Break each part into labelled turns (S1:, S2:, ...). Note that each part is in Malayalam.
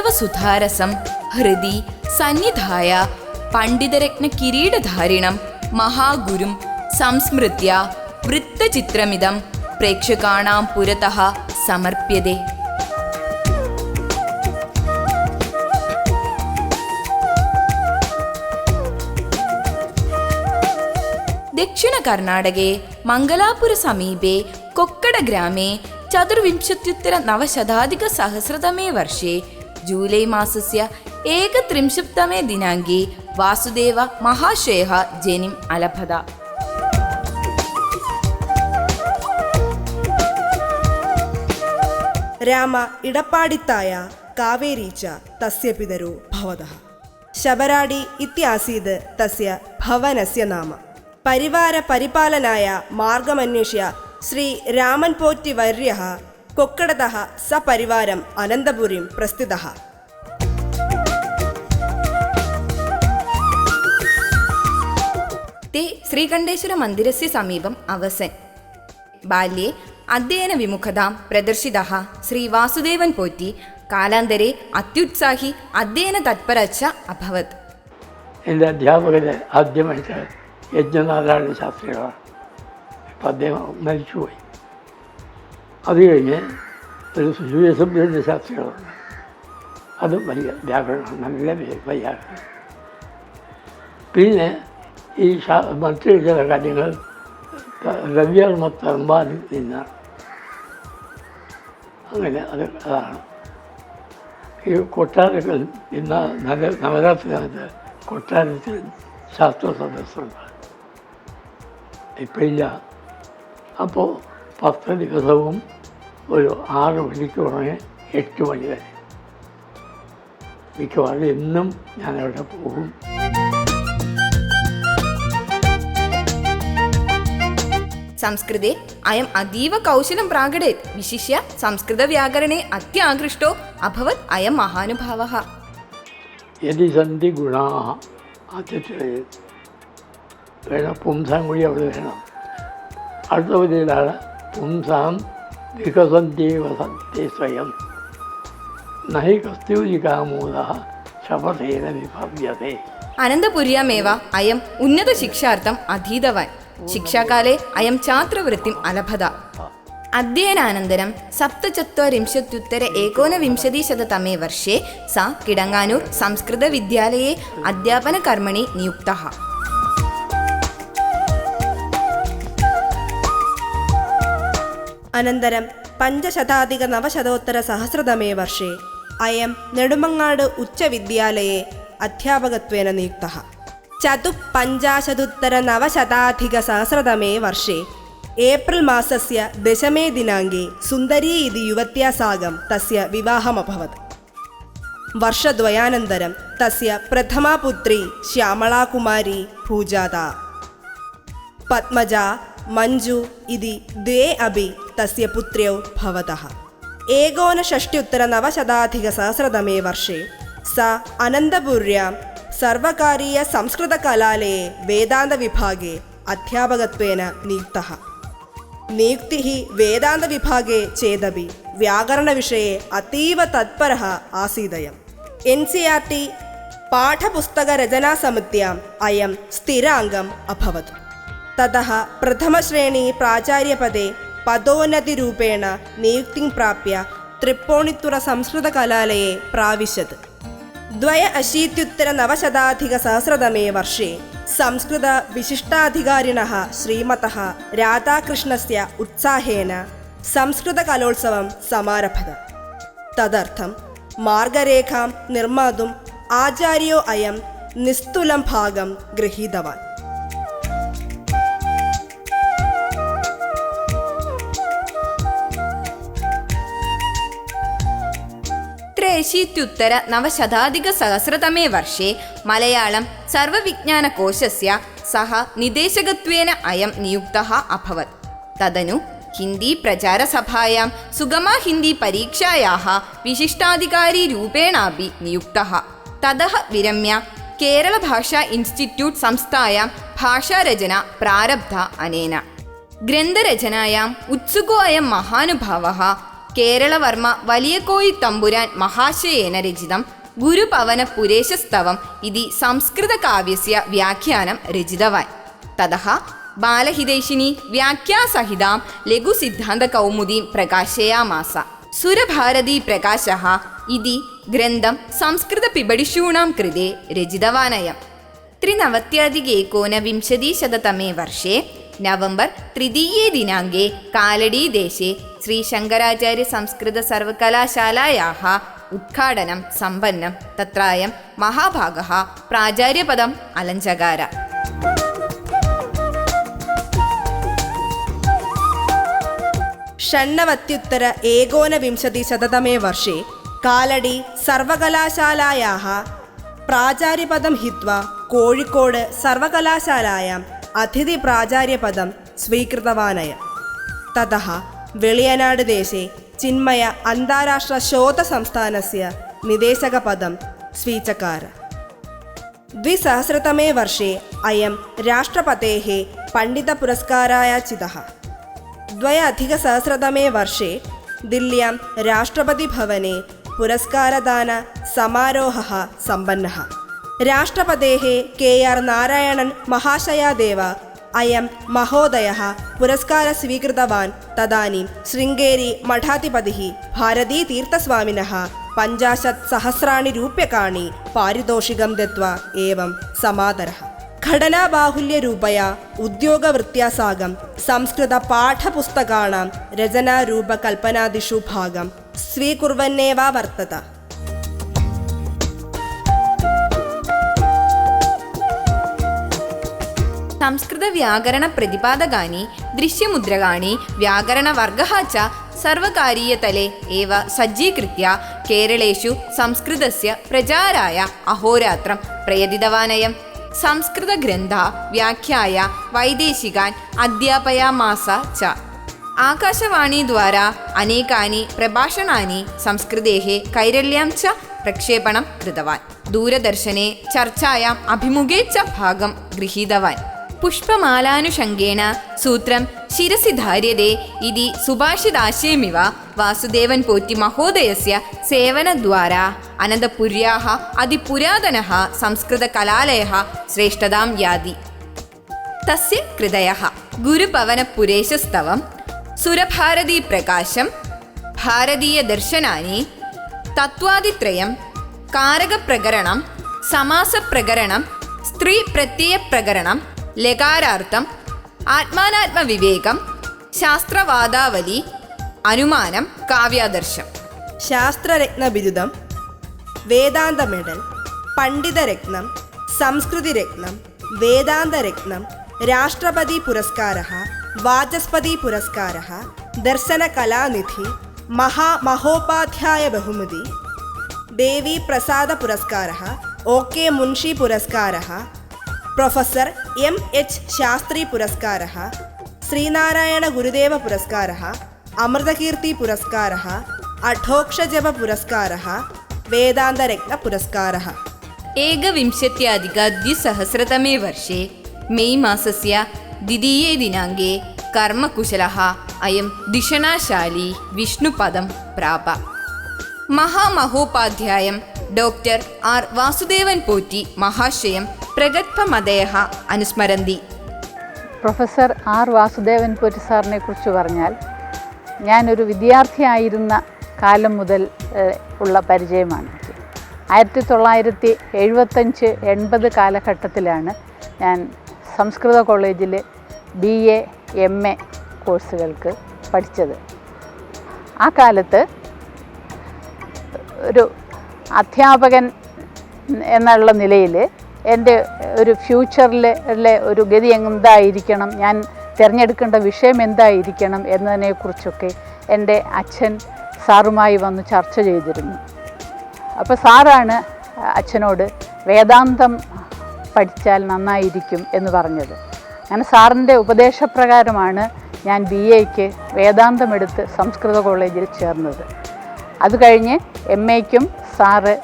S1: സർവസുധാരസം ഹൃദി സന്നിധായ പണ്ഡിതരത്ന കിരീടധാരിണം മഹാഗുരും സംസ്മൃത്യ വൃത്തചിത്രമിതം പ്രേക്ഷകാണാം പുരത സമർപ്പ്യതേ. ദക്ഷിണ കർണാടകേ മംഗലാപുര സമീപേ കൊക്കട ഗ്രാമേ ചതുർവിംശത്യുത്തര നവശതാധിക സഹസ്രതമേ വർഷേ ಜೂಲೈ ಮಾಸಸ್ಯ ಏಕತ್ರಿಂಶಪ್ತಮೇ ദിനാങ്കി വാസുദേവ മഹാശേഹ ജനിം അലഭത.
S2: രാമ ഇടപ്പാടിത്തായ കാവേരീച്ച തസ്യ പിതരോ ഭവത. ശബരാടി ഇത്യാസീത് തസ്യ ഭവനസ്യ നാമ. പരിവാര പരിപാലനായ മാർഗമന്വേഷ്യ ശ്രീ രാമൻ പോറ്റി വര്യ കൊക്കടത സപരിവാരം അനന്തപുരീം പ്രസ്തുത
S1: തേ ശ്രീകണ്ഠേശ്വര മന്ദിരസ്യ സമീപം അവസൻ. ബാല്യേ അധ്യയന വിമുഖതാം പ്രദർശിത ശ്രീ വാസുദേവൻ പോറ്റി കാലാന്തരെ അത്യുത്സാഹി
S3: അധ്യയന തത്പരച്ച അഭവത്. എന്റെ അധ്യാപകന് ആദ്യമായിട്ട് യജ്ഞനാഥാരണ ശാസ്ത്രികളാണ് അപ്പം അദ്ദേഹം മരിച്ചുപോയി. അത് കഴിഞ്ഞ് ഒരു സൂര്യസംബന്ധ ശാസ്ത്രികളുണ്ട് അതും വലിയ വ്യാകരണം നല്ല വൈ- വൈയാകരണം പിന്നെ ഈ ശാ മറ്റു ചില കാര്യങ്ങൾ രവിവർമ്മ തമ്പാനിൽ നിന്നാണ് അങ്ങനെ അത് അതാണ് ഈ കൊട്ടാരങ്ങൾ ഇന്ന് നവ നവരാത്രികാലത്ത് കൊട്ടാരത്തിൽ ശാസ്ത്ര സദസ്സുണ്ട് ഇപ്പം ഇല്ല അപ്പോൾ പത്ത് ദിവസവും ഒരു ആറ് മണിക്ക് ഉണങ്ങി എട്ട് മണി വരെ. മിക്കവാറും എന്നും ഞാനവിടെ പോകും.
S1: സംസ്കൃതേ അയം അതീവ കൗശലം പ്രാകടേ വിശിഷ്യ സംസ്കൃത വ്യാകരണെ അത്യാകൃഷ്ടോ. അഭവത് അയം മഹാനുഭാവ.
S3: യതി സന്ധി ഗുണാ ആദ്യത്തെ വേണം പുംസാങ്കുഴി അവിടെ വേണം. അടുത്ത വിധയിലാണ് പുംസാം വികസന്ത്യേവ സത്യത്തെ സ്വയം. നഹി കസ്തൂരികാമൂല ശപഥേന വിഭവ്യതേ.
S1: അനന്തപുര്യാമേവ അയം ഉന്നത ശിക്ഷാർത്ഥം അധീതവാൻ ശിക്ഷാകാലേ അയം ഛാത്രവൃത്തിം അലഭത. അധ്യയനാനന്തരം സപ്തചത്വരിംശത്യുത്തര ഏകോനവിംശതിശതതമേ വർഷേ സ കിടങ്ങാനൂർ സംസ്കൃതവിദ്യാലയെ അധ്യാപനകർമ്മണി നിയുക്തഃ.
S2: അനന്തരം പഞ്ചശതാധിക നവശതോത്തര സഹസ്രതമേ വർഷേ. അയം നെടുമങ്ങാട് ഉച്ചവിദ്യാലയെ അധ്യാപകത്വേന നിയുക്ത. ചതുപഞ്ചാശതുത്തര നവശതാധിക സഹസ്രതമേ വർഷേ. ഏപ്രിൽ മാസസ്യ ദശമേ ദിനാങ്കേ സുന്ദരീ ഇതി യുവത്യാസാഗം തസ്യ വിവാഹമഭവത്. വർഷദ്വയാനന്തരം തസ്യ പ്രഥമാ പുത്രി ശ്യാമളാകുമാരി പൂജാത. പത്മജ മഞ്ജു ഇതി ദ്വേ അഭി तस्य पुत्र्यौ भवतः एकोनषष्ट्युत्तरनवशताधिकसहस्रतमे वर्षे सा अनन्तपुर्यां सर्वकारीयसंस्कृतकलालये वेदान्तविभागे अध्यापकत्वेन नियुक्तः नियुक्तिः वेदान्तविभागे चेदपि व्याकरणविषये अतीव तत्परः आसीदयम् एन् सि आर् टि पाठपुस्तकरचनासमित्याम् अयं स्थिराङ्गम् अभवत् ततः प्रथमश्रेणी प्राचार्यपदे പദോന്നതി രൂപേണ നിയുക്തി പ്രാപ്യ തൃപ്പോണിത്തുറ സംസ്കൃത കലാലയെ പ്രാവശ്യത്. ദ്വയ അശീത്യുത്തര നവശതാധിക സഹസ്രതമേ വർഷേ. സംസ്കൃത വിശിഷ്ടാധികാരിണ ശ്രീമത രാധാകൃഷ്ണസ്യ ഉത്സാഹേന. സംസ്കൃത കലോത്സവം സമാരഭത. തദർത്ഥം മാർഗരേഖാം നിർമാതും ആചാര്യോ അയം നിസ്തുലം ഭാഗം ഗൃഹീതവാൻ.
S1: त्र्यशीत्युत्तर नवशताधिकसहस्रतमे वर्षे मलयाळं सर्वविज्ञानकोशस्य सः निदेशकत्वेन अयं नियुक्तः अभवत् तदनु हिन्दी प्रचारसभायां सुगमा हिन्दी परीक्षायाः विशिष्टाधिकारीरूपेणापि नियुक्तः ततः विरम्य केरळभाषा इन्स्टिट्यूट् संस्थायां भाषारचना प्रारब्धा अनेन ग्रन्थरचनायाम् उत्सुको अयं महानुभावः കേരളവർമ്മ വലിയകോയി തമ്പുരാൻ മഹാശയേന രചിതം ഗുരുപവന പുരേശസ്തവം ഇതി സംസ്കൃതകാവ്യസ്യ വ്യാഖ്യാനം രചിതവാൻ. തഥ ബാലഹിതൈഷിണി വ്യാഖ്യാസഹിതാം ലഘുസിദ്ധാന്തകൗമുദീം പ്രകാശയാമാസ. സുരഭാരതി പ്രകാശ ഇതി ഗ്രന്ഥം സംസ്കൃത പിപടിഷൂണാം കൃതേ രചിതവാനയം. त्रिनवत्यधिकेकोनविंशतिशततमे വർഷേ नवम्बर् तृतीये दिनाङ्के कालडीदेशे श्रीशङ्कराचार्यसंस्कृतसर्वकलाशालायाः उद्घाटनं सम्पन्नं तत्रायं महाभागः प्राचार्यपदम् अलञ्चकार
S2: षण्णवत्युत्तर एकोनविंशतिशततमे वर्षे कालडि सर्वकलाशालायाः प्राचार्यपदं അതിഥി പ്രാചാര്യ പദം സ്വീകൃതവാനയ. തഥ വെളിയനാട് ദേശേ ചിന്മയ അന്താരാഷ്ട്ര ശോധ സംസ്ഥാനസ്യ നിദേശകപദം സ്വീചകാര. ദ്വിസഹസ്രതമേ വർഷേ അയം രാഷ്ട്രപതേ പണ്ഡിതപുരസ്കാരായ ചിതഃ द्वयाधिकसहस्रतमे वर्षे दिल्ल्यां പുരസ്കാരദാന സമാരോഹ सम्पन्नः രാഷ്ട്രപതേഹേ കെ ആർ നാരായണൻ മഹാശയാദേവ. അയം മഹോദയ. പുരസ്കാര സ്വീകൃതവാൻ തദാനീം. ശൃംഗേരി മഠാധിപതി. ഭാരതീ തീർത്ഥസ്വാമിന. പഞ്ചാശത് സഹസ്രാണി രൂപ്യകാണി. പാരിതോഷികം ദത്വ ഏവം സമാദര. ഘടനാബാഹുല്യരൂപയ ഉദ്യോഗവൃത്യാസാകം സംസ്കൃത പാഠപുസ്തകാണാം രചനാരൂപകൽപ്പനാദിഷു ഭാഗം. സ്വീകുർവന്നേവാ
S1: വർത്തത. സംസ്കൃത വ്യാകരണ പ്രതിപാദകാനി ദൃശ്യമുദ്രകാണി വ്യാകരണ വ്യാകരണവർഗः च സർവകാരീയതലെ ഏവ സജ്ജീകൃത്യ കേരളേഷു സംസ്കൃതസ്യ പ്രചാരായ അഹോരാത്രം പ്രയതിതവാനയം. സംസ്കൃതഗ്രന്ഥ വ്യാഖ്യായ വൈദേശികാൻ അധ്യാപയാമാസ ച. ആകാശവാണി ആകാശവാണീദ്വാരാ അനേകാനി പ്രഭാഷണാനി സംസ്കൃതേः കൈരല്യാം ച പ്രക്ഷേപണം കൃതവാൻ. ദൂരദർശനെ ചർച്ചായാം അഭിമുഖേച്ച ഭാഗം ഗൃഹീതവാൻ. പുഷ്പമാലാനുഷങ്കേണ സൂത്രം ശിരസി ധാര്യതേ ഇതി സുഭാഷിതാശയമിവ. വാസുദേവൻ പോറ്റി മഹോദയസ്യ സേവനദ്വാര. അനന്തപുര്യാഹ അതിപുരാതന സംസ്കൃത കലാലയ ശ്രേഷ്ഠതാം യാതി തസ്യ കൃതയ ഗുരുപവനപുരേശസ്തവം. സുരഭാരതി പ്രകാശം ഭാരതീയ ദർശനാനി തത്വാദിത്രയം കാരകപ്രകരണം സമാസപ്രകരണം സ്ത്രീ പ്രത്യയ പ്രകരണം ലകാരാർത്ഥം ആത്മാനാത്മവിവേകം ശാസ്ത്രവാദാവലി അനുമാനം കാവ്യാദർശം.
S2: ശാസ്ത്രരത്ന ബിരുദം വേദാന്ത മെഡൽ പണ്ഡിതരത്നം സംസ്കൃതിരത്നം വേദാന്തരത്നം രാഷ്ട്രപതി പുരസ്കാര വാചസ്പതി പുരസ്കാരः ദർശനകലാനിധി മഹാമഹോപാധ്യായ ബഹുമതി ദേവി പ്രസാദ പുരസ്കാര ഒ കെ മുൻഷി പുരസ്കാരः പ്രൊഫസർ എം എച്ച് ശാസ്ത്രി പുരസ്കാര ശ്രീനാരായണഗുരുദേव പുരസ്കാര അമൃതകീർത്തി പുരസ്കാര അഠോക്ഷജപ പുരസ്കാര വേദാന്തരത്ന പുരസ്കാര
S1: एकविंशत्यधिकद्विसहस्रतमे वर्षे मे मासस्य द्वितीये दिनाङ्के कर्मकुशलः अयं दिषणाशाली विष्णुपदं प्राप महामहोपाध्यायं डोक्टर् आर् वासुदेवन् पोति महाशयं പ്രഗത്ഭമതേഹ അനുസ്മരന്തി.
S4: പ്രൊഫസർ ആർ വാസുദേവൻ പൊറ്റ് സാറിനെ കുറിച്ച് പറഞ്ഞാൽ ഞാനൊരു വിദ്യാർത്ഥിയായിരുന്ന കാലം മുതൽ ഉള്ള പരിചയമാണ്. ആയിരത്തി തൊള്ളായിരത്തി എഴുപത്തഞ്ച് എൺപത് കാലഘട്ടത്തിലാണ് ഞാൻ സംസ്കൃത കോളേജിൽ ബി എ എം എ കോഴ്സുകൾക്ക് പഠിച്ചത്. ആ കാലത്ത് ഒരു അധ്യാപകൻ എന്നുള്ള നിലയിൽ എന്റെ ഒരു ഫ്യൂച്ചറിലെ ഒരു ഗതി എന്തായിരിക്കണം? ഞാൻ തിരഞ്ഞെടുക്കേണ്ട വിഷയം എന്തായിരിക്കണം എന്നതിനെക്കുറിച്ചൊക്കെ എന്റെ അച്ഛൻ സാറുമായി വന്ന് ചർച്ച ചെയ്തിരുന്നു. അപ്പോൾ സാറാണ് അച്ഛനോട് വേദാന്തം പഠിച്ചാൽ നന്നായിരിക്കും എന്ന് പറഞ്ഞത്. അങ്ങനെ സാറിന്റെ ഉപദേശപ്രകാരമാണ് ഞാൻ ബി എക്ക് വേദാന്തമെടുത്ത് സംസ്കൃത കോളേജിൽ ചേർന്നത്. അത് കഴിഞ്ഞ് എം എക്കും സാറ്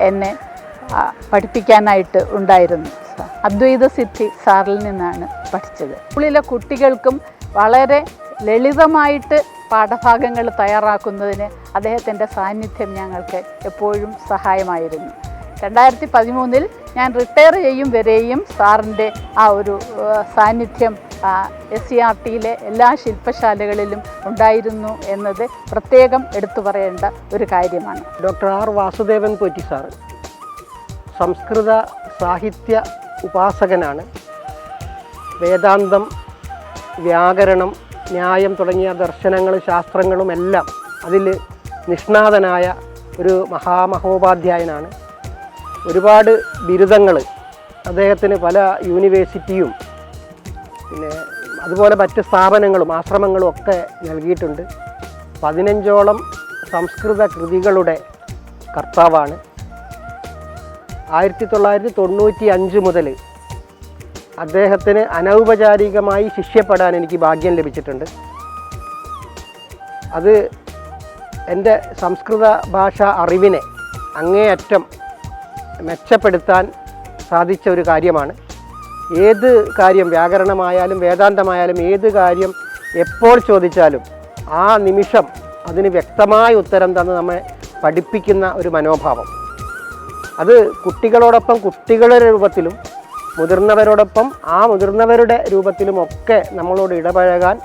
S4: എന്നെ പഠിപ്പിക്കാനായിട്ട് ഉണ്ടായിരുന്നു. അദ്വൈത സിദ്ധി സാറിൽ നിന്നാണ് പഠിച്ചത്. സ്കൂളിലെ കുട്ടികൾക്കും വളരെ ലളിതമായിട്ട് പാഠഭാഗങ്ങൾ തയ്യാറാക്കുന്നതിന് അദ്ദേഹത്തിന്റെ സാന്നിധ്യം ഞങ്ങൾക്ക് എപ്പോഴും സഹായമായിരുന്നു. രണ്ടായിരത്തി പതിമൂന്നിൽ ഞാൻ റിട്ടയർ ചെയ്യും വരെയും സാറിന്റെ ആ ഒരു സാന്നിധ്യം എസ് സി ആർ ടിയിലെ എല്ലാ ശില്പശാലകളിലും ഉണ്ടായിരുന്നു എന്നത് പ്രത്യേകം എടുത്തു പറയേണ്ട ഒരു കാര്യമാണ്.
S5: Doctor R Vasudevan Potti sir സംസ്കൃത സാഹിത്യ ഉപാസകനാണ്. വേദാന്തം വ്യാകരണം ന്യായം തുടങ്ങിയ ദർശനങ്ങളും ശാസ്ത്രങ്ങളും എല്ലാം അതിൽ നിഷ്ണാതനായ ഒരു മഹാമഹോപാധ്യായനാണ്. ഒരുപാട് ബിരുദങ്ങൾ അദ്ദേഹത്തിന് പല യൂണിവേഴ്സിറ്റിയും പിന്നെ അതുപോലെ മറ്റ് സ്ഥാപനങ്ങളും ആശ്രമങ്ങളും ഒക്കെ നൽകിയിട്ടുണ്ട്. പതിനഞ്ചോളം സംസ്കൃത കൃതികളുടെ കർത്താവാണ്. ആയിരത്തി തൊള്ളായിരത്തി തൊണ്ണൂറ്റി അഞ്ച് മുതൽ അദ്ദേഹത്തിന് അനൗപചാരികമായി ശിഷ്യപ്പെടാൻ എനിക്ക് ഭാഗ്യം ലഭിച്ചിട്ടുണ്ട്. അത് എന്റെ സംസ്കൃത ഭാഷ അറിവിനെ അങ്ങേയറ്റം മെച്ചപ്പെടുത്താൻ സാധിച്ച ഒരു കാര്യമാണ്. ഏത് കാര്യം വ്യാകരണമായാലും വേദാന്തമായാലും ഏത് കാര്യം എപ്പോൾ ചോദിച്ചാലും ആ നിമിഷം അതിന് വ്യക്തമായ ഉത്തരം തന്ന് നമ്മെ പഠിപ്പിക്കുന്ന ഒരു മനോഭാവം. അത് കുട്ടികളോടൊപ്പം കുട്ടികളുടെ രൂപത്തിലും മുതിർന്നവരോടൊപ്പം ആ മുതിർന്നവരുടെ രൂപത്തിലുമൊക്കെ നമ്മളോട് ഇടപഴകാൻ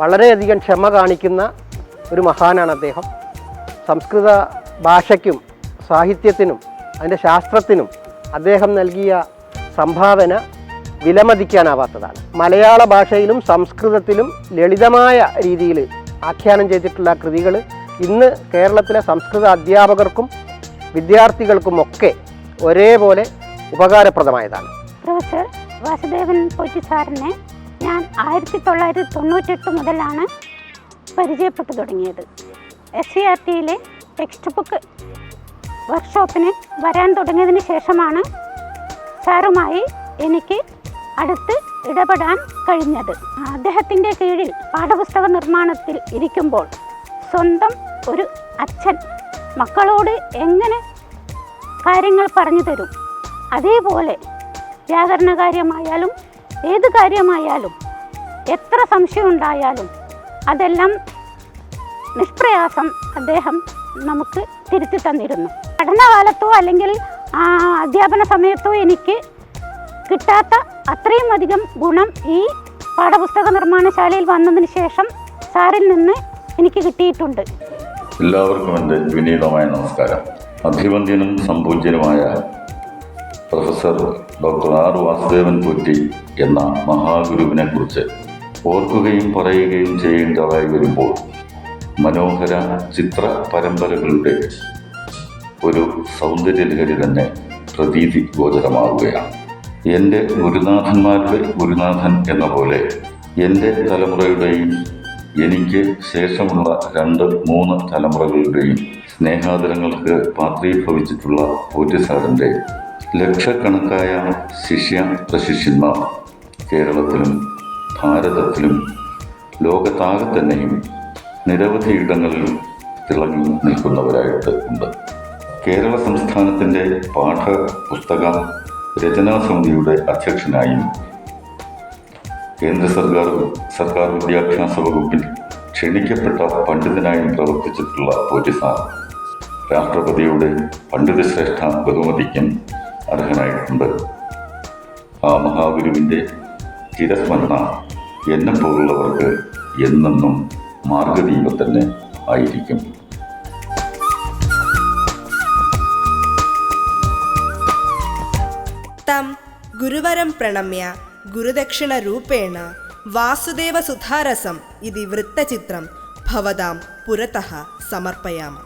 S5: വളരെയധികം ക്ഷമ കാണിക്കുന്ന ഒരു മഹാനാണ് അദ്ദേഹം. സംസ്കൃത ഭാഷയ്ക്കും സാഹിത്യത്തിനും അതിന്റെ ശാസ്ത്രത്തിനും അദ്ദേഹം നൽകിയ സംഭാവന വിലമതിക്കാനാവാത്തതാണ്. മലയാള ഭാഷയിലും സംസ്കൃതത്തിലും ലളിതമായ രീതിയിൽ ആഖ്യാനം ചെയ്തിട്ടുള്ള കൃതികൾ ഇന്ന് കേരളത്തിലെ സംസ്കൃത അധ്യാപകർക്കും വിദ്യാർത്ഥികൾക്കുമൊക്കെ ഒരേപോലെ ഉപകാരപ്രദമായതാണ്.
S6: പ്രൊഫസർ വാസുദേവൻ പോറ്റി സാറിനെ ഞാൻ ആയിരത്തി തൊള്ളായിരത്തി തൊണ്ണൂറ്റെട്ട് മുതലാണ് പരിചയപ്പെട്ടു തുടങ്ങിയത്. എസ് സി ആർ ടിയിലെ ടെക്സ്റ്റ് ബുക്ക് വർക്ക്ഷോപ്പിന് വരാൻ തുടങ്ങിയതിന് ശേഷമാണ് സാറുമായി എനിക്ക് അടുത്ത് ഇടപെടാൻ കഴിഞ്ഞത്. അദ്ദേഹത്തിന്റെ കീഴിൽ പാഠപുസ്തക നിർമ്മാണത്തിൽ ഇരിക്കുമ്പോൾ സ്വന്തം ഒരു അച്ഛൻ മക്കളോട് എങ്ങനെ കാര്യങ്ങൾ പറഞ്ഞു തരും? അതേപോലെ വ്യാകരണ കാര്യമായാലും ഏത് കാര്യമായാലും എത്ര സംശയം ഉണ്ടായാലും അതെല്ലാം നിഷ്പ്രയാസം അദ്ദേഹം നമുക്ക് തിരുത്തി തന്നിരുന്നു. പഠനകാലത്തോ അല്ലെങ്കിൽ അധ്യാപന സമയത്തോ എനിക്ക് കിട്ടാത്ത അത്രയും അധികം ഗുണം ഈ പാഠപുസ്തക നിർമ്മാണശാലയിൽ വന്നതിന് ശേഷം സാറിൽ നിന്ന് എനിക്ക് കിട്ടിയിട്ടുണ്ട്.
S7: എല്ലാവർക്കും എന്റെ വിനീതമായ നമസ്കാരം. അഭിവന്ദ്യനും സംപൂജ്യനുമായ പ്രൊഫസർ ഡോക്ടർ ആർ വാസുദേവൻ കുറ്റി എന്ന മഹാഗുരുവിനെ കുറിച്ച് ഓർക്കുകയും പറയുകയും ചെയ്യേണ്ടതായി വരുമ്പോൾ മനോഹര ചിത്ര പരമ്പരകളുടെ ഒരു സൗന്ദര്യലഹരി തന്നെ പ്രതീതി ഗോചരമാവുകയാണ്. എന്റെ ഗുരുനാഥന്മാരുടെ ഗുരുനാഥൻ എന്ന പോലെ എന്റെ തലമുറയുടെയും എനിക്ക് ശേഷമുള്ള രണ്ട് മൂന്ന് തലമുറകളുടെയും സ്നേഹാദരങ്ങൾക്ക് പാത്രീഭവിച്ചിട്ടുള്ള പോറ്റി സാറിന്റെ ലക്ഷക്കണക്കായ ശിഷ്യ പ്രശിഷ്യന്മാർ കേരളത്തിലും ഭാരതത്തിലും ലോകത്താകെ തന്നെയും നിരവധി ഇടങ്ങളിൽ തിളങ്ങി നിൽക്കുന്നവരായിട്ട് ഉണ്ട്. കേരള സംസ്ഥാനത്തിന്റെ പാഠപുസ്തക രചനാ സമിതിയുടെ അധ്യക്ഷനായും കേന്ദ്ര സർക്കാർ സർക്കാർ വിദ്യാഭ്യാസ വകുപ്പിൽ ക്ഷണിക്കപ്പെട്ട പണ്ഡിതനായി പ്രവർത്തിച്ചിട്ടുള്ള പോറ്റി സാർ രാഷ്ട്രപതിയുടെ പണ്ഡിതശ്രേഷ്ഠ ബഹുമതിക്കും അർഹനായിട്ടുണ്ട്. ആ മഹാഗുരുവിന്റെ ചിരസ്മരണ എന്നെപ്പോലുള്ളവർക്ക് എന്നെന്നും മാർഗദീപം തന്നെ ആയിരിക്കും.
S2: തം ഗുരുവരം പ്രണമ്യ. ഗുരുദക്ഷിണരൂപേണ വാസുദേവസുധാരസം ഇതി വൃത്തചിത്രം ഭവതാം പുരതഃ സമർപ്പയാമ.